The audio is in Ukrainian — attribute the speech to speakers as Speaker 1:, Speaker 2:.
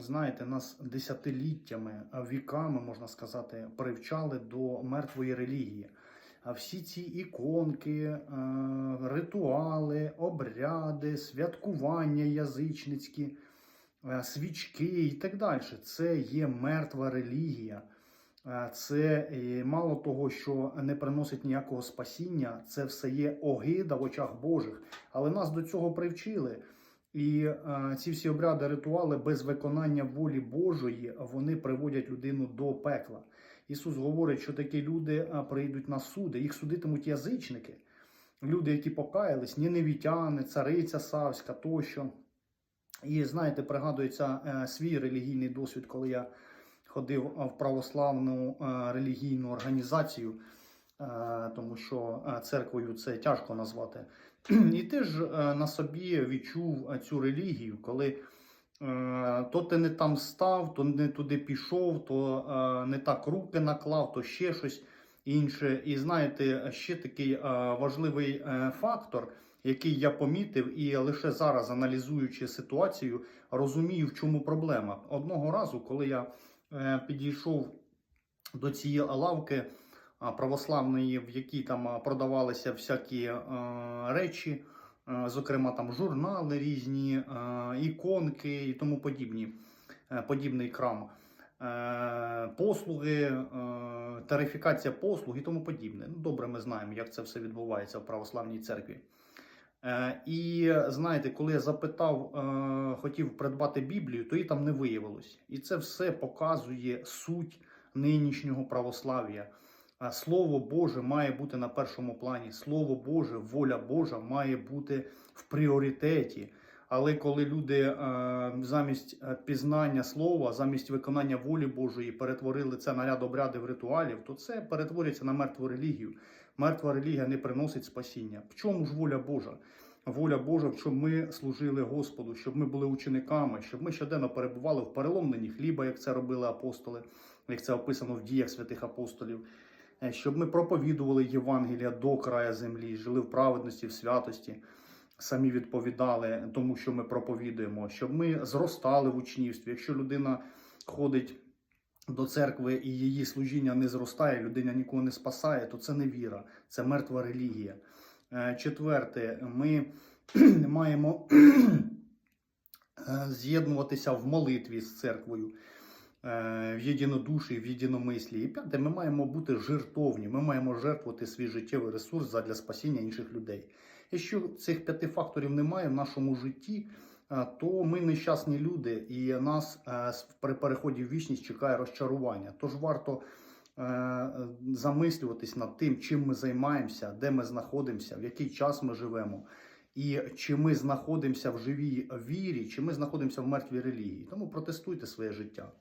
Speaker 1: знаєте, нас десятиліттями, віками, можна сказати, привчали до мертвої релігії. А всі ці іконки, е, ритуали, обряди, святкування язичницькі, е, свічки і так далі. Це є мертва релігія. Е, Це мало того, що не приносить ніякого спасіння, це все є огида в очах Божих. Але нас до цього привчили. І е, ці всі обряди, ритуали без виконання волі Божої вони приводять людину до пекла. Ісус говорить, що такі люди е, прийдуть на суди, їх судитимуть язичники, люди, які покаялись, ніневітяни, цариця Савська тощо. І знаєте, пригадується е, свій релігійний досвід, коли я ходив в православну релігійну організацію, тому що е, церквою це тяжко назвати. І теж е, на собі відчув е, цю релігію, коли е, то ти не там став, то не туди пішов, то е, не так руки наклав, то ще щось інше. І знаєте, ще такий е, важливий е, фактор, який я помітив, і лише зараз, аналізуючи ситуацію, розумію, в чому проблема. Одного разу, коли я е, підійшов до цієї лавки православної, в якій там продавалися всякі е, речі, е, зокрема там журнали різні, е, іконки і тому подібні, подібний крам. Послуги, тарифікація послуг і тому подібне. Ну, добре, ми знаємо, як це все відбувається в православній церкві. І знаєте, коли я запитав, хотів придбати Біблію, то її там не виявилось. І це все показує суть нинішнього православ'я. Слово Боже має бути на першому плані. Слово Боже, воля Божа має бути в пріоритеті. Але коли люди е, замість е, пізнання слова, замість виконання волі Божої перетворили це на ряд обрядів ритуалів, то це перетворюється на мертву релігію. Мертва релігія не приносить спасіння. В чому ж воля Божа? Воля Божа, щоб ми служили Господу, щоб ми були учениками, щоб ми щоденно перебували в переломленні хліба, як це робили апостоли, як це описано в діях святих апостолів, щоб ми проповідували Євангелія до края землі, жили в праведності, в святості, самі відповідали тому, що ми проповідуємо, щоб ми зростали в учнівстві. Якщо людина ходить до церкви і її служіння не зростає, людина нікого не спасає, то це не віра, це мертва релігія. Е, Четверте, ми маємо е, з'єднуватися в молитві з церквою, е, в єдинодуші, в єдиномислі. І п'яте, ми маємо бути жертовні, ми маємо жертвувати свій життєвий ресурс для спасіння інших людей. Якщо цих п'яти факторів немає в нашому житті, е, то ми нещасні люди, і нас е, при переході в вічність чекає розчарування. Тож варто е, замислюватись над тим, чим ми займаємося, де ми знаходимося, в який час ми живемо, і чи ми знаходимося в живій вірі, чи ми знаходимося в мертвій релігії. Тому протестуйте своє життя.